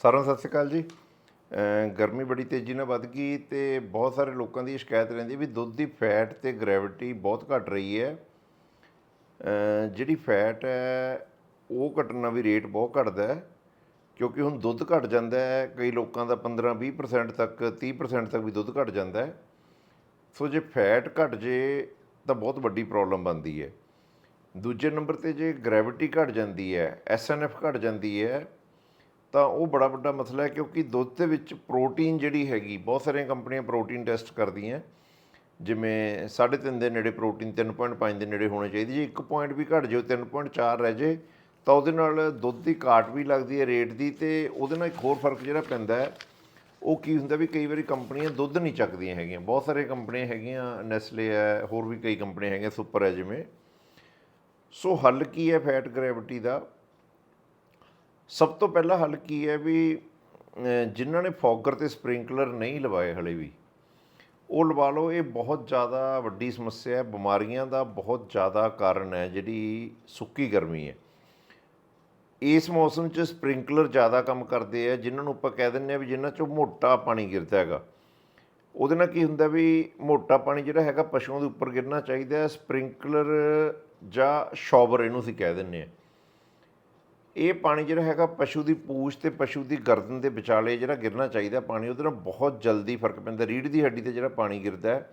ਸਾਰਿਆਂ ਨੂੰ ਸਤਿ ਸ਼੍ਰੀ ਅਕਾਲ ਜੀ। ਗਰਮੀ ਬੜੀ ਤੇਜ਼ੀ ਨਾਲ ਵੱਧ ਗਈ ਤੇ ਬਹੁਤ ਸਾਰੇ ਲੋਕਾਂ ਦੀ ਸ਼ਿਕਾਇਤ ਰਹਿੰਦੀ ਵੀ ਦੁੱਧ ਦੀ ਫੈਟ ਤੇ ਗ੍ਰੈਵਿਟੀ ਬਹੁਤ ਘਟ ਰਹੀ ਹੈ। ਜਿਹੜੀ ਫੈਟ ਹੈ, ਉਹ ਘਟਣ ਨਾਲ ਵੀ ਰੇਟ ਬਹੁਤ ਘਟਦਾ ਹੈ ਕਿਉਂਕਿ ਹੁਣ ਦੁੱਧ ਘਟ ਜਾਂਦਾ ਹੈ, ਕਈ ਲੋਕਾਂ ਦਾ 15-20% ਤੱਕ 30% ਤੱਕ ਵੀ ਦੁੱਧ ਘਟ ਜਾਂਦਾ ਹੈ। ਸੋ ਜੇ ਫੈਟ ਘਟ ਜੇ ਤਾਂ ਬਹੁਤ ਵੱਡੀ ਪ੍ਰੋਬਲਮ ਬਣਦੀ ਹੈ। ਦੂਜੇ ਨੰਬਰ ਤੇ ਜੇ ਗ੍ਰੈਵਿਟੀ ਘਟ ਜਾਂਦੀ ਹੈ ਐਸਐਨਐਫ ਘਟ ਜਾਂਦੀ ਹੈ ਤਾਂ ਉਹ ਬੜਾ ਵੱਡਾ ਮਸਲਾ ਹੈ ਕਿਉਂਕਿ ਦੁੱਧ ਦੇ ਵਿੱਚ ਪ੍ਰੋਟੀਨ ਜਿਹੜੀ ਹੈਗੀ, ਬਹੁਤ ਸਾਰੀਆਂ ਕੰਪਨੀਆਂ ਪ੍ਰੋਟੀਨ ਟੈਸਟ ਕਰਦੀਆਂ। ਜਿਵੇਂ 3.5 ਦੇ ਨੇੜੇ ਪ੍ਰੋਟੀਨ 3.5 ਦੇ ਨੇੜੇ ਹੋਣੇ ਚਾਹੀਦੀ, ਜੇ 1 ਪੁਆਇੰਟ ਵੀ ਘਟ ਜਾਓ 3.4 ਰਹਿ ਜੇ ਤਾਂ ਉਹਦੇ ਨਾਲ ਦੁੱਧ ਦੀ ਘਾਟ ਵੀ ਲੱਗਦੀ ਹੈ ਰੇਟ ਦੀ ਤੇ ਉਹਦੇ ਨਾਲ ਇੱਕ ਹੋਰ ਫ਼ਰਕ ਜਿਹੜਾ ਪੈਂਦਾ ਹੈ, ਉਹ ਕੀ ਹੁੰਦਾ ਵੀ ਕਈ ਵਾਰੀ ਕੰਪਨੀਆਂ ਦੁੱਧ ਨਹੀਂ ਚੱਕਦੀਆਂ ਹੈਗੀਆਂ। ਬਹੁਤ ਸਾਰੀਆਂ ਕੰਪਨੀਆਂ ਹੈਗੀਆਂ ਨੈਸਲੇ ਹੈ, ਹੋਰ ਵੀ ਕਈ ਕੰਪਨੀਆਂ ਹੈਗੀਆਂ ਸੁਪਰ ਹੈ ਜਿਵੇਂ। ਸੋ ਹੱਲ ਕੀ ਹੈ ਫੈਟ ਗ੍ਰੈਵਿਟੀ ਦਾ? ਸਭ ਤੋਂ ਪਹਿਲਾ ਹੱਲ ਕੀ ਹੈ ਵੀ ਜਿਨ੍ਹਾਂ ਨੇ ਫੌਗਰ ਤੇ ਸਪ੍ਰਿੰਕਲਰ ਨਹੀਂ ਲਵਾਏ ਹਲੇ ਵੀ, ਉਹ ਲਵਾ ਲਓ, ਇਹ ਬਹੁਤ ਜ਼ਿਆਦਾ ਵੱਡੀ ਸਮੱਸਿਆ ਹੈ, ਬਿਮਾਰੀਆਂ ਦਾ ਬਹੁਤ ਜ਼ਿਆਦਾ ਕਾਰਨ ਹੈ, ਜਿਹੜੀ ਸੁੱਕੀ ਗਰਮੀ ਹੈ। ਇਸ ਮੌਸਮ 'ਚ ਸਪ੍ਰਿੰਕਲਰ ਜ਼ਿਆਦਾ ਕੰਮ ਕਰਦੇ ਆ, ਜਿਨ੍ਹਾਂ ਨੂੰ ਆਪਾਂ ਕਹਿ ਦਿੰਦੇ ਆ ਵੀ ਜਿਨ੍ਹਾਂ 'ਚੋਂ ਮੋਟਾ ਪਾਣੀ ਗਿਰਦਾ ਹੈਗਾ। ਉਹਦੇ ਨਾਲ ਕੀ ਹੁੰਦਾ ਵੀ, ਮੋਟਾ ਪਾਣੀ ਜਿਹੜਾ ਹੈਗਾ ਪਸ਼ੂਆਂ ਦੇ ਉੱਪਰ ਗਿਰਨਾ ਚਾਹੀਦਾ ਹੈ, ਸਪ੍ਰਿੰਕਲਰ ਜਾਂ ਸ਼ਾਵਰ ਇਹਨੂੰ ਅਸੀਂ ਕਹਿ ਦਿੰਦੇ ਆ। ਇਹ ਪਾਣੀ ਜਿਹੜਾ ਹੈਗਾ ਪਸ਼ੂ ਦੀ ਪੂਛ ਤੇ ਪਸ਼ੂ ਦੀ ਗਰਦਨ ਦੇ ਵਿਚਾਲੇ ਜਿਹੜਾ ਗਿਰਨਾ ਚਾਹੀਦਾ ਪਾਣੀ, ਉਹਦੇ ਨਾਲ ਬਹੁਤ ਜਲਦੀ ਫ਼ਰਕ ਪੈਂਦਾ। ਰੀੜ ਦੀ ਹੱਡੀ ਤੇ ਜਿਹੜਾ ਪਾਣੀ ਗਿਰਦਾ ਹੈ,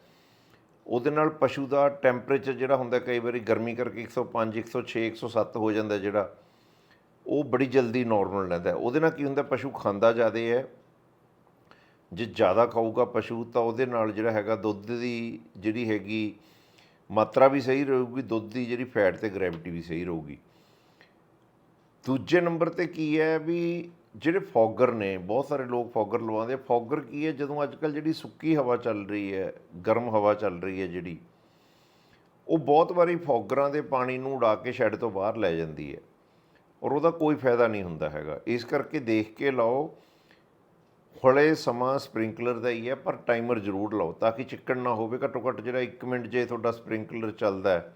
ਉਹਦੇ ਨਾਲ ਪਸ਼ੂ ਦਾ ਟੈਂਪਰੇਚਰ ਜਿਹੜਾ ਹੁੰਦਾ ਕਈ ਵਾਰੀ ਗਰਮੀ ਕਰਕੇ 105 106 107 ਹੋ ਜਾਂਦਾ ਜਿਹੜਾ, ਉਹ ਬੜੀ ਜਲਦੀ ਨਾਰਮਲ ਰਹਿੰਦਾ ਉਹਦੇ ਨਾਲ ਕੀ ਹੁੰਦਾ, ਪਸ਼ੂ ਖਾਂਦਾ ਜ਼ਿਆਦਾ ਹੈ। ਜੇ ਜ਼ਿਆਦਾ ਖਾਊਗਾ ਪਸ਼ੂ ਤਾਂ ਉਹਦੇ ਨਾਲ ਜਿਹੜਾ ਹੈਗਾ ਦੁੱਧ ਦੀ ਜਿਹੜੀ ਹੈਗੀ ਮਾਤਰਾ ਵੀ ਸਹੀ ਰਹੂਗੀ, ਦੁੱਧ ਦੀ ਜਿਹੜੀ ਫੈਟ ਤੇ ਗ੍ਰੈਵਿਟੀ ਵੀ ਸਹੀ ਰਹੂਗੀ। ਦੂਜੇ ਨੰਬਰ ਤੇ ਕੀ ਹੈ ਵੀ ਜਿਹੜੇ ਫੌਗਰ ਨੇ, ਬਹੁਤ ਸਾਰੇ ਲੋਕ ਫੌਗਰ ਲਵਾਉਂਦੇ ਆ। ਫੌਗਰ ਕੀ ਹੈ? ਜਦੋਂ ਅੱਜ ਕੱਲ ਜਿਹੜੀ ਸੁੱਕੀ ਹਵਾ ਚੱਲ ਰਹੀ ਹੈ, ਗਰਮ ਹਵਾ ਚੱਲ ਰਹੀ ਹੈ ਜਿਹੜੀ, ਉਹ ਬਹੁਤ ਵਾਰੀ ਫੌਗਰਾਂ ਦੇ ਪਾਣੀ ਨੂੰ ਉਡਾ ਕੇ ਸ਼ੈੱਡ ਤੋਂ ਬਾਹਰ ਲੈ ਜਾਂਦੀ ਹੈ ਔਰ ਉਹਦਾ ਕੋਈ ਫਾਇਦਾ ਨਹੀਂ ਹੁੰਦਾ ਹੈਗਾ। ਇਸ ਕਰਕੇ ਦੇਖ ਕੇ ਲਾਓ, ਹੌਲੇ ਸਮਾਂ ਸਪ੍ਰਿੰਕਲਰ ਦਾ ਹੀ ਹੈ, ਪਰ ਟਾਈਮਰ ਜ਼ਰੂਰ ਲਾਓ, ਤਾਂ ਕਿ ਚਿੱਕੜ ਨਾ ਹੋਵੇ। ਘੱਟੋ ਘੱਟ ਜਿਹੜਾ 1 ਮਿੰਟ ਜੇ ਤੁਹਾਡਾ ਸਪ੍ਰਿੰਕਲਰ ਚੱਲਦਾ ਹੈ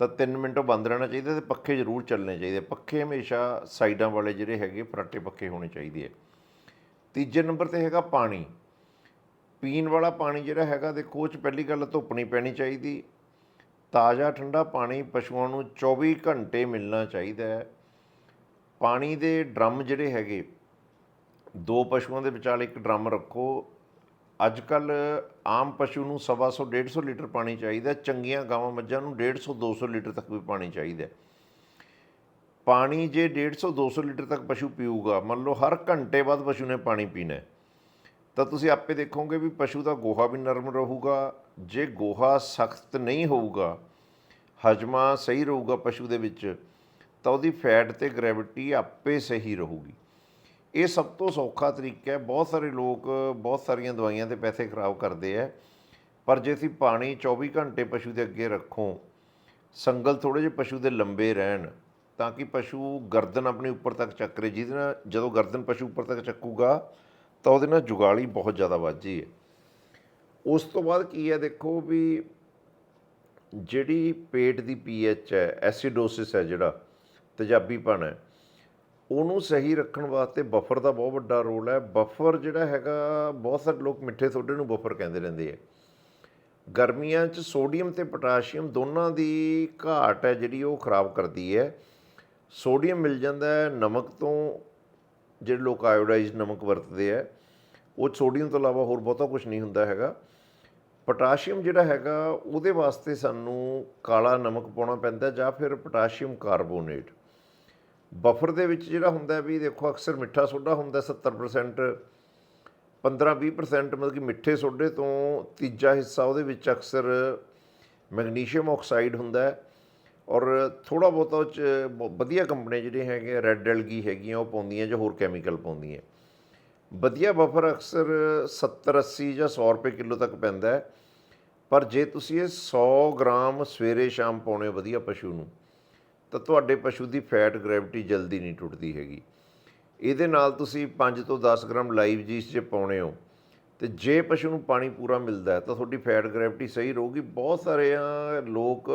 ਤਾਂ 3 ਮਿੰਟ ਉਹ ਬੰਦ ਰਹਿਣਾ ਚਾਹੀਦਾ ਤੇ ਪੱਖੇ ਜ਼ਰੂਰ ਚੱਲਣੇ ਚਾਹੀਦੇ। ਪੱਖੇ ਹਮੇਸ਼ਾ ਸਾਈਡਾਂ ਵਾਲੇ ਜਿਹੜੇ ਹੈਗੇ, ਫਰਾਟੇ ਪੱਖੇ ਹੋਣੇ ਚਾਹੀਦੇ ਆ। ਤੀਜੇ ਨੰਬਰ ਤੇ ਹੈਗਾ ਪਾਣੀ। ਪੀਣ ਵਾਲਾ ਪਾਣੀ ਜਿਹੜਾ ਹੈਗਾ, ਦੇਖੋ, ਉਹ 'ਚ ਪਹਿਲੀ ਗੱਲ ਧੁੱਪ ਨਹੀਂ ਪੈਣੀ ਚਾਹੀਦੀ। ਤਾਜ਼ਾ ਠੰਡਾ ਪਾਣੀ ਪਸ਼ੂਆਂ ਨੂੰ 24 ਘੰਟੇ ਮਿਲਣਾ ਚਾਹੀਦਾ ਹੈ। ਪਾਣੀ ਦੇ ਡਰਮ ਜਿਹੜੇ ਹੈਗੇ, ਦੋ ਪਸ਼ੂਆਂ ਦੇ ਵਿਚਾਲੇ ਇੱਕ ਡਰਮ ਰੱਖੋ। ਅੱਜ ਕੱਲ ਆਮ ਪਸ਼ੂ ਨੂੰ ਸਵਾ ਸੌ 150 ਲੀਟਰ ਪਾਣੀ ਚਾਹੀਦਾ, ਚੰਗੀਆਂ ਗਾਵਾਂ ਮੱਝਾਂ ਨੂੰ 150 200 ਲੀਟਰ ਤੱਕ ਵੀ ਪਾਣੀ ਚਾਹੀਦਾ ਪਾਣੀ ਜੇ 150 200 ਲੀਟਰ ਤੱਕ ਪਸ਼ੂ ਪੀਊਗਾ, ਮੰਨ ਲਓ ਹਰ ਘੰਟੇ ਬਾਅਦ ਪਸ਼ੂ ਨੇ ਪਾਣੀ ਪੀਣਾ ਤਾਂ ਤੁਸੀਂ ਆਪੇ ਦੇਖੋਗੇ ਵੀ ਪਸ਼ੂ ਦਾ ਗੋਹਾ ਵੀ ਨਰਮ ਰਹੂਗਾ, ਜੇ ਗੋਹਾ ਸਖਤ ਨਹੀਂ ਹੋਊਗਾ, ਹਜਮਾ ਸਹੀ ਰਹੂਗਾ ਪਸ਼ੂ ਦੇ ਵਿੱਚ, ਤਾਂ ਉਹਦੀ ਫੈਟ ਤੇ ਗ੍ਰੈਵਿਟੀ ਆਪੇ ਸਹੀ ਰਹੂਗੀ। ਇਹ ਸਭ ਤੋਂ ਸੌਖਾ ਤਰੀਕਾ ਹੈ। ਬਹੁਤ ਸਾਰੇ ਲੋਕ ਬਹੁਤ ਸਾਰੀਆਂ ਦਵਾਈਆਂ ਤੇ ਪੈਸੇ ਖਰਾਬ ਕਰਦੇ ਆ। ਪਰ ਜੇ ਅਸੀਂ ਪਾਣੀ 24 ਘੰਟੇ ਪਸ਼ੂ ਦੇ ਅੱਗੇ ਰੱਖੋ, ਸੰਗਲ ਥੋੜੇ ਜਿਹੇ ਪਸ਼ੂ ਦੇ ਲੰਬੇ ਰਹਿਣ, ਤਾਂ ਕਿ ਪਸ਼ੂ ਗਰਦਨ ਆਪਣੀ ਉੱਪਰ ਤੱਕ ਚੱਕਰੇ ਜਿਹਦੇ ਨਾਲ ਜਦੋਂ ਗਰਦਨ ਪਸ਼ੂ ਉੱਪਰ ਤੱਕ ਚੱਕੂਗਾ, ਤਾਂ ਉਹਦੇ ਨਾਲ ਜੁਗਾਲੀ ਬਹੁਤ ਜ਼ਿਆਦਾ ਵੱਧਦੀ ਹੈ। ਉਸ ਤੋਂ ਬਾਅਦ ਕੀ ਹੈ ਦੇਖੋ ਵੀ ਜਿਹੜੀ ਪੇਟ ਦੀ ਪੀਐਚ ਹੈ, ਐਸਿਡੋਸਿਸ ਹੈ ਜਿਹੜਾ ਤੇਜ਼ਾਬੀਪਣ ਹੈ ਉਹਨੂੰ ਸਹੀ ਰੱਖਣ ਵਾਸਤੇ ਬਫਰ ਦਾ ਬਹੁਤ ਵੱਡਾ ਰੋਲ ਹੈ। ਬਫਰ ਜਿਹੜਾ ਹੈਗਾ, ਬਹੁਤ ਸਾਰੇ ਲੋਕ ਮਿੱਠੇ ਸੋਡੇ ਨੂੰ ਬਫਰ ਕਹਿੰਦੇ ਰਹਿੰਦੇ ਆ। ਗਰਮੀਆਂ 'ਚ ਸੋਡੀਅਮ ਤੇ ਪੋਟਾਸ਼ੀਅਮ ਦੋਨਾਂ ਦੀ ਘਾਟ ਹੈ ਜਿਹੜੀ ਉਹ ਖਰਾਬ ਕਰਦੀ ਹੈ। ਸੋਡੀਅਮ ਮਿਲ ਜਾਂਦਾ ਹੈ ਨਮਕ ਤੋਂ, ਜਿਹੜੇ ਲੋਕ ਆਇਓਡਾਈਜ਼ਡ ਨਮਕ ਵਰਤਦੇ ਆ। ਉਹ ਸੋਡੀਅਮ ਤੋਂ ਇਲਾਵਾ ਹੋਰ ਬਹੁਤਾ ਕੁਝ ਨਹੀਂ ਹੁੰਦਾ ਹੈਗਾ। ਪੋਟਾਸ਼ੀਅਮ ਜਿਹੜਾ ਹੈਗਾ, ਉਹਦੇ ਵਾਸਤੇ ਸਾਨੂੰ ਕਾਲਾ ਨਮਕ ਪਾਉਣਾ ਪੈਂਦਾ ਜਾਂ ਫਿਰ ਪੋਟਾਸ਼ੀਅਮ ਕਾਰਬੋਨੇਟ ਬਫਰ ਦੇ ਵਿੱਚ ਜਿਹੜਾ ਹੁੰਦਾ ਵੀ ਦੇਖੋ ਅਕਸਰ ਮਿੱਠਾ ਸੋਡਾ ਹੁੰਦਾ 70% 15-20% ਮਤਲਬ ਕਿ ਮਿੱਠੇ ਸੋਡੇ ਤੋਂ ਤੀਜਾ ਹਿੱਸਾ ਉਹਦੇ ਵਿੱਚ ਅਕਸਰ ਮੈਗਨੀਸ਼ੀਅਮ ਆਕਸਾਈਡ ਹੁੰਦਾ ਹੈ ਔਰ ਥੋੜਾ ਬਹੁਤਾ ਉਹ 'ਚ ਬ- ਵਧੀਆ ਕੰਪਨੀ ਜਿਹੜੇ ਹੈਗੇ ਰੈੱਡ ਐਲਗੀ ਹੈਗੀਆਂ, ਉਹ ਪਾਉਂਦੀਆਂ ਜਾਂ ਹੋਰ ਕੈਮੀਕਲ ਪਾਉਂਦੀਆਂ। ਵਧੀਆ ਬਫਰ ਅਕਸਰ 70 80 ਜਾਂ 100 ਰੁਪਏ ਕਿਲੋ ਤੱਕ ਪੈਂਦਾ ਹੈ। ਪਰ ਜੇ ਤੁਸੀਂ ਇਹ 100 ਗ੍ਰਾਮ ਸਵੇਰੇ ਸ਼ਾਮ ਪਾਉਣੇ ਹੋ ਵਧੀਆ ਪਸ਼ੂ ਨੂੰ ਤਾਂ ਤੁਹਾਡੇ ਪਸ਼ੂ ਦੀ ਫੈਟ ਗ੍ਰੈਵਿਟੀ ਜਲਦੀ ਨਹੀਂ ਟੁੱਟਦੀ ਹੈਗੀ। ਇਹਦੇ ਨਾਲ ਤੁਸੀਂ 5 ਤੋਂ 10 ਗ੍ਰਾਮ ਲਾਈਵ ਜੀਸ ਜੇ ਪਾਉਣੇ ਹੋ, ਤੇ ਜੇ ਪਸ਼ੂ ਨੂੰ ਪਾਣੀ ਪੂਰਾ ਮਿਲਦਾ ਹੈ ਤਾਂ ਤੁਹਾਡੀ ਫੈਟ ਗ੍ਰੈਵਿਟੀ ਸਹੀ ਰਹੂਗੀ। ਬਹੁਤ ਸਾਰੇ ਆ ਲੋਕ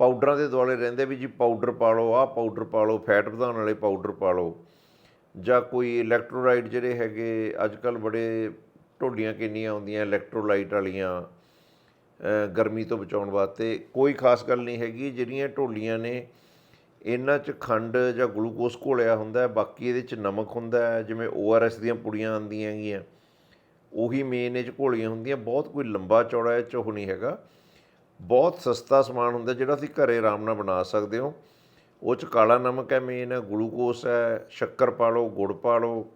ਪਾਊਡਰਾਂ ਦੇ ਦੁਆਲੇ ਰਹਿੰਦੇ ਵੀ ਜੀ ਪਾਊਡਰ ਪਾ ਲਓ, ਆਹ ਪਾਊਡਰ ਪਾ ਲਓ, ਫੈਟ ਵਧਾਉਣ ਵਾਲੇ ਪਾਊਡਰ ਪਾ ਲਓ, ਜਾਂ ਕੋਈ ਇਲੈਕਟ੍ਰੋਲਾਈਟ ਜਿਹੜੇ ਹੈਗੇ, ਅੱਜ ਕੱਲ ਬੜੇ ਢੋਡੀਆਂ ਕਿੰਨੀਆਂ ਆਉਂਦੀਆਂ, ਇਲੈਕਟ੍ਰੋਲਾਈਟ ਵਾਲੀਆਂ ਗਰਮੀ ਤੋਂ ਬਚਾਉਣ ਵਾਸਤੇ ਕੋਈ ਖਾਸ ਗੱਲ ਨਹੀਂ ਹੈਗੀ। ਜਿਹੜੀਆਂ ਢੋਲੀਆਂ ਨੇ, ਇਹਨਾਂ 'ਚ ਖੰਡ ਜਾਂ ਗਲੂਕੋਸ ਘੋਲਿਆ ਹੁੰਦਾ ਬਾਕੀ ਇਹਦੇ 'ਚ ਨਮਕ ਹੁੰਦਾ ਹੈ, ਜਿਵੇਂ ORS ਦੀਆਂ ਪੁੜੀਆਂ ਆਉਂਦੀਆਂ ਹੈਗੀਆਂ, ਉਹੀ ਮੇਨ ਇਹ 'ਚ ਘੋਲੀਆਂ ਹੁੰਦੀਆਂ। ਬਹੁਤ ਕੋਈ ਲੰਬਾ ਚੌੜਾ ਇਹ 'ਚ ਉਹ ਨਹੀਂ ਹੈਗਾ। ਬਹੁਤ ਸਸਤਾ ਸਮਾਨ ਹੁੰਦਾ ਜਿਹੜਾ ਤੁਸੀਂ ਘਰੇ ਆਰਾਮ ਨਾਲ ਬਣਾ ਸਕਦੇ ਹੋ। ਉਹ 'ਚ ਕਾਲਾ ਨਮਕ ਹੈ ਮੇਨ ਹੈ ਗਲੂਕੋਸ ਹੈ, ਸ਼ੱਕਰ ਪਾ ਲਓ, ਗੁੜ ਪਾ ਲਓ,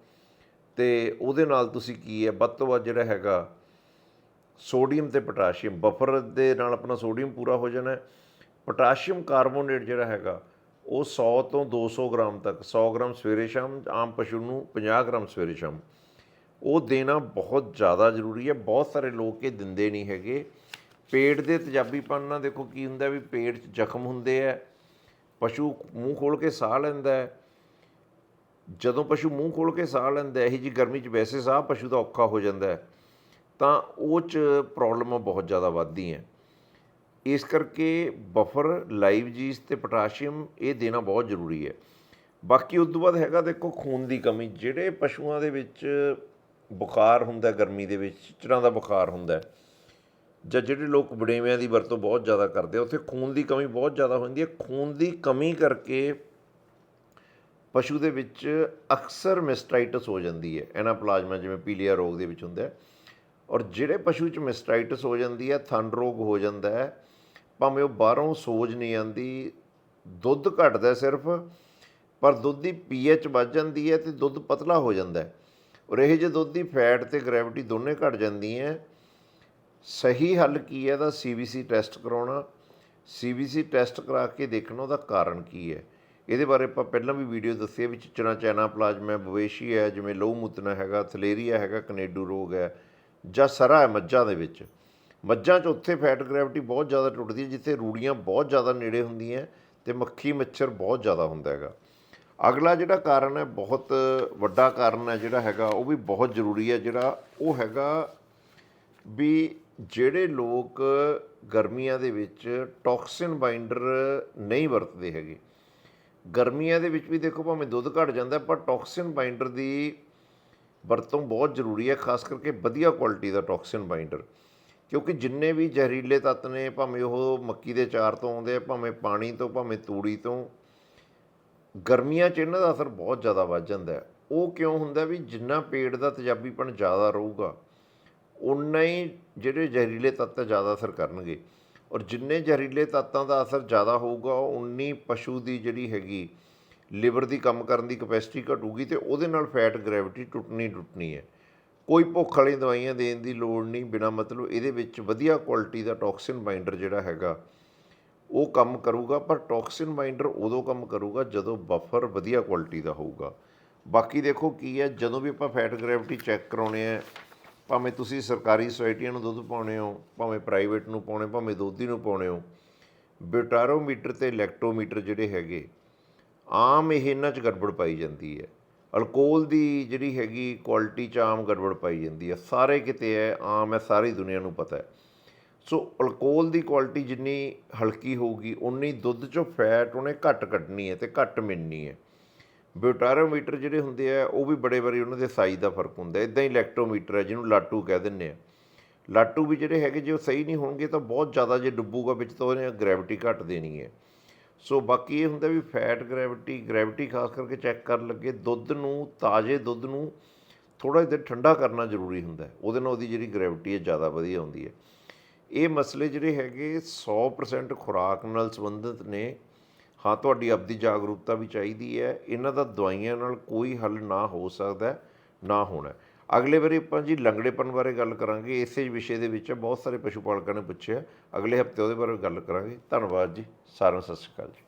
ਤੇ ਉਹਦੇ ਨਾਲ ਤੁਸੀਂ ਕੀ ਹੈ, ਵੱਧ ਤੋਂ ਵੱਧ ਜਿਹੜਾ ਹੈਗਾ ਸੋਡੀਅਮ ਤੇ ਪੋਟਾਸ਼ੀਅਮ, ਬਫਰ ਦੇ ਨਾਲ ਆਪਣਾ ਸੋਡੀਅਮ ਪੂਰਾ ਹੋ ਜਾਣਾ ਹੈ। ਪੋਟਾਸ਼ੀਅਮ ਕਾਰਬੋਨੇਟ ਜਿਹੜਾ ਹੈਗਾ, ਉਹ 100 ਤੋਂ 200 ਗ੍ਰਾਮ ਤੱਕ 100 ਗ੍ਰਾਮ ਸਵੇਰੇ ਸ਼ਾਮ, ਆਮ ਪਸ਼ੂ ਨੂੰ 50 ਗ੍ਰਾਮ ਸਵੇਰੇ ਸ਼ਾਮ। ਉਹ ਦੇਣਾ ਬਹੁਤ ਜ਼ਿਆਦਾ ਜ਼ਰੂਰੀ ਹੈ। ਬਹੁਤ ਸਾਰੇ ਲੋਕ ਇਹ ਦਿੰਦੇ ਨਹੀਂ ਹੈਗੇ। ਪੇਟ ਦੇ ਤਜ਼ਾਬੀਪਨ ਨਾਲ ਦੇਖੋ ਕੀ ਹੁੰਦਾ ਵੀ ਪੇਟ 'ਚ ਜ਼ਖਮ ਹੁੰਦੇ ਆ ਪਸ਼ੂ ਮੂੰਹ ਖੋਲ ਕੇ ਸਾਹ ਲੈਂਦਾ ਹੈ। ਜਦੋਂ ਪਸ਼ੂ ਮੂੰਹ ਖੋਲ ਕੇ ਸਾਹ ਲੈਂਦਾ ਹੈ, ਇਹੀ ਜੀ ਗਰਮੀ 'ਚ ਵੈਸੇ ਸਾਹ ਪਸ਼ੂ ਦਾ ਔਖਾ ਹੋ ਜਾਂਦਾ ਹੈ। ਤਾਂ ਉਹ 'ਚ ਪ੍ਰੋਬਲਮਾਂ ਬਹੁਤ ਜ਼ਿਆਦਾ ਵੱਧਦੀਆਂ ਇਸ ਕਰਕੇ ਬਫਰ ਲਾਈਵ ਜੀਸ ਤੇ ਪੋਟਾਸ਼ੀਅਮ ਇਹ ਦੇਣਾ ਬਹੁਤ ਜ਼ਰੂਰੀ ਹੈ। ਬਾਕੀ ਉਸ ਤੋਂ ਬਾਅਦ ਹੈਗਾ ਦੇਖੋ ਖੂਨ ਦੀ ਕਮੀ, ਜਿਹੜੇ ਪਸ਼ੂਆਂ ਦੇ ਵਿੱਚ ਬੁਖਾਰ ਹੁੰਦਾ, ਗਰਮੀ ਦੇ ਵਿੱਚ ਚਿਚੜਾਂ ਦਾ ਬੁਖਾਰ ਹੁੰਦਾ ਜਾਂ ਜਿਹੜੇ ਲੋਕ ਵੜੇਵਿਆਂ ਦੀ ਵਰਤੋਂ ਬਹੁਤ ਜ਼ਿਆਦਾ ਕਰਦੇ ਆ, ਉੱਥੇ ਖੂਨ ਦੀ ਕਮੀ ਬਹੁਤ ਜ਼ਿਆਦਾ ਹੁੰਦੀ ਹੈ। ਖੂਨ ਦੀ ਕਮੀ ਕਰਕੇ ਪਸ਼ੂ ਦੇ ਵਿੱਚ ਅਕਸਰ ਮਿਸਟਾਈਟਸ ਹੋ ਜਾਂਦੀ ਹੈ। ਐਨਾਪਲਾਜ਼ਮਾ ਜਿਵੇਂ ਪੀਲੀਆ ਰੋਗ ਦੇ ਵਿੱਚ ਹੁੰਦਾ ਹੈ। ਔਰ ਜਿਹੜੇ ਪਸ਼ੂ 'ਚ ਮਿਸਟਾਈਟਸ ਹੋ ਜਾਂਦੀ ਹੈ, ਥੰਡ ਰੋਗ ਹੋ ਜਾਂਦਾ ਹੈ, ਭਾਵੇਂ ਉਹ ਬਾਹਰੋਂ ਸੋਜ ਨਹੀਂ ਆਂਦੀ ਦੁੱਧ ਘਟਦਾ ਸਿਰਫ, ਪਰ ਦੁੱਧ ਦੀ ਪੀਐਚ ਵੱਧ ਜਾਂਦੀ ਹੈ ਤੇ ਦੁੱਧ ਪਤਲਾ ਹੋ ਜਾਂਦਾ ਹੈ। ਔਰ ਇਹ ਜੇ ਦੁੱਧ ਦੀ ਫੈਟ ਤੇ ਗ੍ਰੈਵਿਟੀ ਦੋਨੇ ਘਟ ਹੈ, ਸਹੀ ਹੱਲ ਕੀ ਹੈ ਦਾ ਸੀਬੀਸੀ ਟੈਸਟ ਕਰਾਉਣਾ। ਸੀਬੀਸੀ ਟੈਸਟ ਕਰਾ ਕੇ ਦੇਖਣਾ ਉਹਦਾ ਕਾਰਨ ਕੀ ਹੈ। ਇਹਦੇ ਬਾਰੇ ਆਪਾਂ ਪਹਿਲਾਂ ਵੀ ਵੀਡੀਓ ਦੱਸੀ ਹੈ ਵੀ ਚਿਚਣਾ ਚੈਨਾ, ਪਲਾਜ਼ਮਾ, ਬਵੇਸ਼ੀ ਹੈ, ਜਿਵੇਂ ਲਹੂ ਮੁੱਤਨਾ ਹੈਗਾ, ਥਲੇਰੀਆ ਹੈਗਾ, ਕਨੇਡੂ ਰੋਗ ਹੈ ਜਾਂ ਸਰਾ ਹੈ ਮੱਝਾਂ ਦੇ ਵਿੱਚ। ਮੱਝਾਂ 'ਚ ਉੱਥੇ ਫੈਟ ਗ੍ਰੈਵਿਟੀ ਬਹੁਤ ਜ਼ਿਆਦਾ ਟੁੱਟਦੀ ਹੈ, ਜਿੱਥੇ ਰੂੜੀਆਂ ਬਹੁਤ ਜ਼ਿਆਦਾ ਨੇੜੇ ਹੁੰਦੀਆਂ ਤੇ ਮੱਖੀ ਮੱਛਰ ਬਹੁਤ ਜ਼ਿਆਦਾ ਹੁੰਦਾ ਹੈਗਾ। ਅਗਲਾ ਜਿਹੜਾ ਕਾਰਨ ਹੈ, ਬਹੁਤ ਵੱਡਾ ਕਾਰਨ ਹੈ ਜਿਹੜਾ ਹੈਗਾ, ਉਹ ਵੀ ਬਹੁਤ ਜ਼ਰੂਰੀ ਹੈ ਜਿਹੜਾ ਉਹ ਹੈਗਾ ਵੀ ਜਿਹੜੇ ਲੋਕ ਗਰਮੀਆਂ ਦੇ ਵਿੱਚ ਟੌਕਸਿਨ ਬਾਈਂਡਰ ਨਹੀਂ ਵਰਤਦੇ ਹੈਗੇ। ਗਰਮੀਆਂ ਦੇ ਵਿੱਚ ਵੀ ਦੇਖੋ ਭਾਵੇਂ ਦੁੱਧ ਘਟ ਜਾਂਦਾ, ਪਰ ਟੌਕਸਿਨ ਬਾਈਂਡਰ ਦੀ ਵਰਤੋਂ ਬਹੁਤ ਜ਼ਰੂਰੀ ਹੈ, ਖਾਸ ਕਰਕੇ ਵਧੀਆ ਕੁਆਲਿਟੀ ਦਾ ਟੌਕਸਿਨ ਬਾਈਂਡਰ ਕਿਉਂਕਿ ਜਿੰਨੇ ਵੀ ਜ਼ਹਿਰੀਲੇ ਤੱਤ ਨੇ, ਭਾਵੇਂ ਉਹ ਮੱਕੀ ਦੇ ਚਾਰ ਤੋਂ ਆਉਂਦੇ ਆ, ਭਾਵੇਂ ਪਾਣੀ ਤੋਂ, ਭਾਵੇਂ ਤੂੜੀ ਤੋਂ, ਗਰਮੀਆਂ 'ਚ ਇਹਨਾਂ ਦਾ ਅਸਰ ਬਹੁਤ ਜ਼ਿਆਦਾ ਵੱਧ ਜਾਂਦਾ ਹੈ। ਉਹ ਕਿਉਂ ਹੁੰਦਾ ਵੀ ਜਿੰਨਾ ਪੇਟ ਦਾ ਤੇਜ਼ਾਬੀਪਣ ਜ਼ਿਆਦਾ ਰਹੂਗਾ ਉਨਾ ਹੀ ਜਿਹੜੇ ਜ਼ਹਿਰੀਲੇ ਤੱਤ ਜ਼ਿਆਦਾ ਅਸਰ ਕਰਨਗੇ। ਔਰ ਜਿੰਨੇ ਜ਼ਹਿਰੀਲੇ ਤੱਤਾਂ ਦਾ ਅਸਰ ਜ਼ਿਆਦਾ ਹੋਊਗਾ ਉਨੀ ਪਸ਼ੂ ਦੀ ਜਿਹੜੀ ਹੈਗੀ ਲਿਵਰ ਦੀ ਕੰਮ ਕਰਨ ਦੀ ਕਪੈਸਿਟੀ ਘਟੂਗੀ ਤੇ ਉਹਦੇ ਨਾਲ ਫੈਟ ਗ੍ਰੈਵਿਟੀ ਟੁੱਟਣੀ ਟੁੱਟਣੀ ਹੈ। ਕੋਈ ਭੁੱਖ ਵਾਲੀ ਦਵਾਈਆਂ ਦੇਣ ਦੀ ਲੋੜ ਨਹੀਂ, ਬਿਨਾ ਮਤਲਬ ਇਹਦੇ ਵਿੱਚ ਵਧੀਆ ਕੁਆਲਿਟੀ ਦਾ ਟੌਕਸਿਨ ਬਾਈਂਡਰ ਜਿਹੜਾ ਹੈਗਾ, ਉਹ ਕੰਮ ਕਰੂਗਾ, ਪਰ ਟੌਕਸਿਨ ਬਾਈਂਡਰ ਉਦੋਂ ਕੰਮ ਕਰੂਗਾ ਜਦੋਂ ਬਫਰ ਵਧੀਆ ਕੁਆਲਿਟੀ ਦਾ ਹੋਊਗਾ। ਬਾਕੀ ਦੇਖੋ ਕੀ ਹੈ, ਜਦੋਂ ਵੀ ਆਪਾਂ ਫੈਟ ਗ੍ਰੈਵਿਟੀ ਚੈੱਕ ਕਰਾਉਣੇ ਆ ਭਾਵੇਂ ਤੁਸੀਂ ਸਰਕਾਰੀ ਸੁਸਾਇਟੀਆਂ ਨੂੰ ਦੁੱਧ ਪਾਉਣੇ ਹੋ, ਭਾਵੇਂ ਪ੍ਰਾਈਵੇਟ ਨੂੰ ਪਾਉਣੇ, ਭਾਵੇਂ ਦੋਧੀ ਨੂੰ ਪਾਉਣੇ ਹੋ ਬਿਊਟਾਰੋਮੀਟਰ ਤੇ ਲੈਕਟੋਮੀਟਰ ਜਿਹੜੇ ਹੈਗੇ ਆਮ ਇਹ ਇਹਨਾਂ 'ਚ ਗੜਬੜ ਪਾਈ ਜਾਂਦੀ ਹੈ। ਅਲਕੋਹਲ ਦੀ ਜਿਹੜੀ ਹੈਗੀ ਕੁਆਲਿਟੀ 'ਚ ਆਮ ਗੜਬੜ ਪਾਈ ਜਾਂਦੀ ਹੈ। ਸਾਰੇ ਕਿਤੇ ਹੈ ਆਮ ਹੈ, ਸਾਰੀ ਦੁਨੀਆ ਨੂੰ ਪਤਾ ਹੈ। ਸੋ ਅਲਕੋਹਲ ਦੀ ਕੁਆਲਿਟੀ ਜਿੰਨੀ ਹਲਕੀ ਹੋਊਗੀ ਉਨੀ ਦੁੱਧ 'ਚੋਂ ਫੈਟ ਉਹਨੇ ਘੱਟ ਕੱਢਣੀ ਹੈ ਤੇ ਘੱਟ ਮਿਲਣੀ ਹੈ। ਬਿਊਟਾਰੋਮੀਟਰ ਜਿਹੜੇ ਹੁੰਦੇ ਆ, ਉਹ ਵੀ ਬੜੇ ਵਾਰੀ ਉਹਨਾਂ ਦੇ ਸਾਈਜ਼ ਦਾ ਫ਼ਰਕ ਹੁੰਦਾ ਇਦਾਂ ਹੀ ਇਲੈਕਟ੍ਰੋਮੀਟਰ ਹੈ, ਜਿਹਨੂੰ ਲਾਟੂ ਕਹਿ ਦਿੰਦੇ ਆ। ਲਾਟੂ ਵੀ ਜਿਹੜੇ ਹੈਗੇ, ਜੇ ਉਹ ਸਹੀ ਨਹੀਂ ਹੋਣਗੇ ਤਾਂ ਬਹੁਤ ਜ਼ਿਆਦਾ ਜੇ ਡੁੱਬੂਗਾ ਵਿੱਚ ਤਾਂ ਉਹਨੇ ਗ੍ਰੈਵਿਟੀ ਘੱਟ ਦੇਣੀ ਹੈ। ਸੋ ਬਾਕੀ ਇਹ ਹੁੰਦਾ ਵੀ ਫੈਟ ਗ੍ਰੈਵਿਟੀ ਗ੍ਰੈਵਿਟੀ ਖਾਸ ਕਰਕੇ ਚੈੱਕ ਕਰਨ ਲੱਗੇ, ਦੁੱਧ ਨੂੰ, ਤਾਜ਼ੇ ਦੁੱਧ ਨੂੰ ਥੋੜਾ ਜਿਹਾ ਠੰਡਾ ਕਰਨਾ ਜ਼ਰੂਰੀ ਹੁੰਦਾ ਉਹਦੇ ਨਾਲ ਉਹਦੀ ਜਿਹੜੀ ਗ੍ਰੈਵਿਟੀ ਹੈ ਜ਼ਿਆਦਾ ਵਧੀਆ ਹੁੰਦੀ ਹੈ। ਇਹ ਮਸਲੇ ਜਿਹੜੇ ਹੈਗੇ 100% ਖੁਰਾਕ ਨਾਲ ਸੰਬੰਧਿਤ ਨੇ। ਹਾਂ, ਤੁਹਾਡੀ ਆਪਦੀ ਜਾਗਰੂਕਤਾ ਵੀ ਚਾਹੀਦੀ ਹੈ। ਇਹਨਾਂ ਦਾ ਦਵਾਈਆਂ ਨਾਲ ਕੋਈ ਹੱਲ ਨਾ ਹੋ ਸਕਦਾ, ਨਾ ਹੋਣਾ। ਅਗਲੇ ਵਾਰੀ ਆਪਾਂ ਜੀ ਲੰਗੜੇਪਨ ਬਾਰੇ ਗੱਲ ਕਰਾਂਗੇ, ਇਸੇ ਵਿਸ਼ੇ ਦੇ ਵਿੱਚ ਬਹੁਤ ਸਾਰੇ ਪਸ਼ੂ ਪਾਲਕਾਂ ਨੇ ਪੁੱਛਿਆ। ਅਗਲੇ ਹਫ਼ਤੇ ਉਹਦੇ ਬਾਰੇ ਗੱਲ ਕਰਾਂਗੇ। ਧੰਨਵਾਦ ਜੀ। ਸਾਰਿਆਂ ਨੂੰ ਸਤਿ ਸ਼੍ਰੀ ਅਕਾਲ ਜੀ।